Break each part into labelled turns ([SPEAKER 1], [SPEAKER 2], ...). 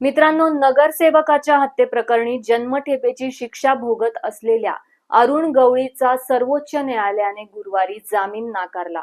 [SPEAKER 1] मित्रांनो नगरसेवकाच्या हत्येप्रकरणी जन्मठेपेची शिक्षा भोगत असलेल्या अरुण गवळीचा सर्वोच्च न्यायालयाने गुरुवारी जामीन नाकारला.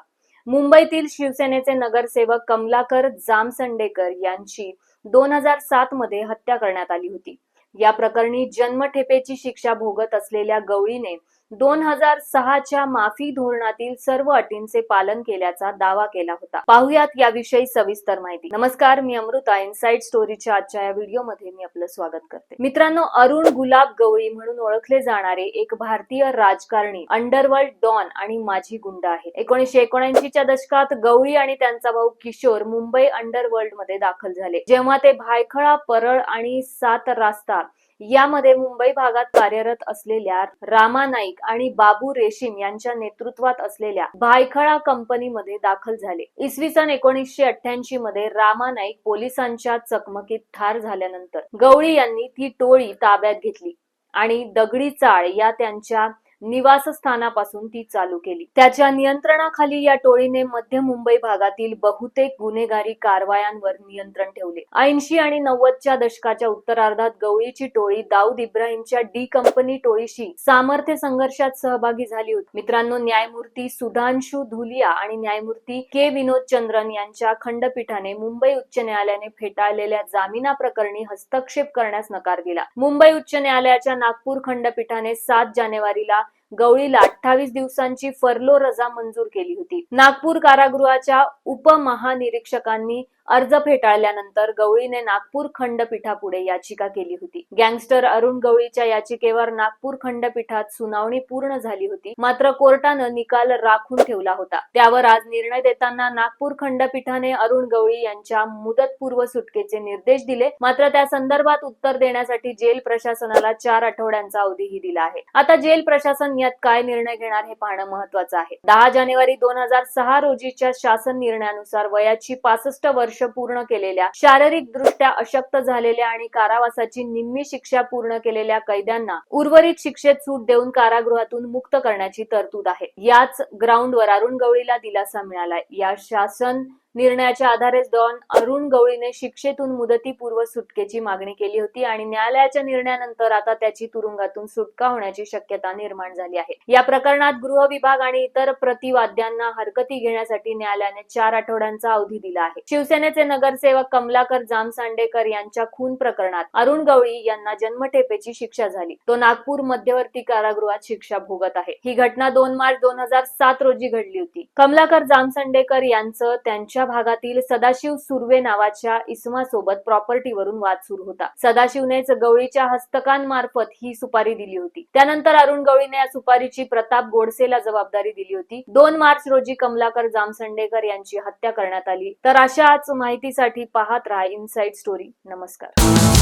[SPEAKER 1] मुंबईतील शिवसेनेचे नगरसेवक कमलाकर जामसंडेकर यांची दोन हजार सात मध्ये हत्या करण्यात आली होती. या प्रकरणी जन्मठेपेची शिक्षा भोगत असलेल्या गवळीने दोन हजार सहाच्या माफी धोरणातील सर्व अटींचे पालन केल्याचा दावा केला होता. पाहुयात याविषयी सविस्तर माहिती. नमस्कार मी अमृता. इनसाइड स्टोरीच्या आजच्या या व्हिडिओमध्ये मी आपलं स्वागत करते. मित्रांनो अरुण गुलाब गवळी म्हणून ओळखले जाणारे एक भारतीय राजकारणी अंडरवर्ल्ड डॉन आणि माझी गुंड आहे. एकोणीशे एकोणऐंशीच्या दशकात गवळी आणि त्यांचा भाऊ किशोर मुंबई अंडरवर्ल्डमध्ये दाखल झाले. जेव्हा ते भायखळा परळ आणि सात रास्ता यामध्ये मुंबई भागात कार्यरत असलेल्या रामा नाईक आणि बाबू रेशीम यांच्या नेतृत्वात असलेल्या भायखळा कंपनीमध्ये दाखल झाले. इसवी सन एकोणीसशे अठ्ठ्याऐंशी मध्ये रामा नाईक पोलिसांच्या चकमकीत ठार झाल्यानंतर गवळी यांनी ती टोळी ताब्यात घेतली आणि दगडी चाळ या त्यांच्या निवासस्थानापासून ती चालू केली. त्याच्या नियंत्रणाखाली या टोळीने मध्य मुंबई भागातील बहुतेक गुन्हेगारी कारवायांवर नियंत्रण ठेवले. ऐंशी आणि नव्वदच्या दशकाच्या उत्तरार्धात गवळीची टोळी दाऊद इब्राहिमच्या डी कंपनी टोळीशी सामर्थ्य संघर्षात सहभागी झाली होती. मित्रांनो न्यायमूर्ती सुधांशु धुलिया आणि न्यायमूर्ती के विनोद चंद्रन यांच्या खंडपीठाने मुंबई उच्च न्यायालयाने फेटाळलेल्या जामिना प्रकरणी हस्तक्षेप करण्यास नकार दिला. मुंबई उच्च न्यायालयाच्या नागपूर खंडपीठाने सात जानेवारीला गवळीला अठ्ठावीस दिवसांची फरलो रजा मंजूर केली होती. नागपूर कारागृहाच्या उपमहानिरीक्षकांनी अर्ज फेटाळल्यानंतर गवळीने नागपूर खंडपीठापुढे याचिका केली होती. गँगस्टर अरुण गवळीच्या याचिकेवर नागपूर खंडपीठात सुनावणी पूर्ण झाली होती. मात्र कोर्टानं निकाल राखून ठेवला होता. त्यावर आज निर्णय देताना नागपूर खंडपीठाने अरुण गवळी यांच्या मुदतपूर्व सुटकेचे निर्देश दिले. मात्र त्या संदर्भात उत्तर देण्यासाठी जेल प्रशासनाला चार आठवड्यांचा अवधीही दिला आहे. आता जेल प्रशासन यात काय निर्णय घेणार हे पाहणं महत्वाचं आहे. दहा जानेवारी दोन हजार सहा रोजीच्या शासन निर्णयानुसार वयाची पासष्ट वर्ष पूर्ण केलेल्या शारीरिक दृष्ट्या अशक्त झालेल्या आणि कारावासाची निम्मी शिक्षा पूर्ण केलेल्या कैद्यांना उर्वरित शिक्षेत सूट देऊन कारागृहातून मुक्त करण्याची तरतूद आहे. याच ग्राउंडवर अरुण गवळीला दिलासा मिळालाय. या शासन निर्णयाच्या आधारे डॉन अरुण गवळीने शिक्षेतून मुदतीपूर्व सुटकेची मागणी केली होती आणि न्यायालयाच्या निर्णयानंतर आता त्याची तुरुंगातून सुटका होण्याची शक्यता निर्माण झाली आहे. या प्रकरणात गृह विभाग आणि इतर प्रतिवाद्यांना हरकती घेण्यासाठी न्यायालयाने चार आठवड्यांचा अवधी दिला आहे. शिवसेनेचे नगरसेवक कमलाकर जामसांडेकर यांच्या खून प्रकरणात अरुण गवळी यांना जन्मठेपेची शिक्षा झाली. तो नागपूर मध्यवर्ती कारागृहात शिक्षा भोगत आहे. ही घटना दोन मार्च दोन हजार सात रोजी घडली होती. कमलाकर जामसांडेकर यांचं त्यांच्या भागातील सदाशिव सुर्वे नावाच्या इसमासोबत प्रॉपर्टीवरून वाद सुरू होता. सदाशिवनेच गवळीच्या हस्तकांमार्फत ही सुपारी दिली होती. त्यानंतर अरुण गवळीने या सुपारीची प्रताप गोडसेला जबाबदारी दिली होती. दोन मार्च रोजी कमलाकर जामसंडेकर यांची हत्या करण्यात आली. तर अशाच माहितीसाठी पाहत राहा इनसाइड स्टोरी नमस्कार.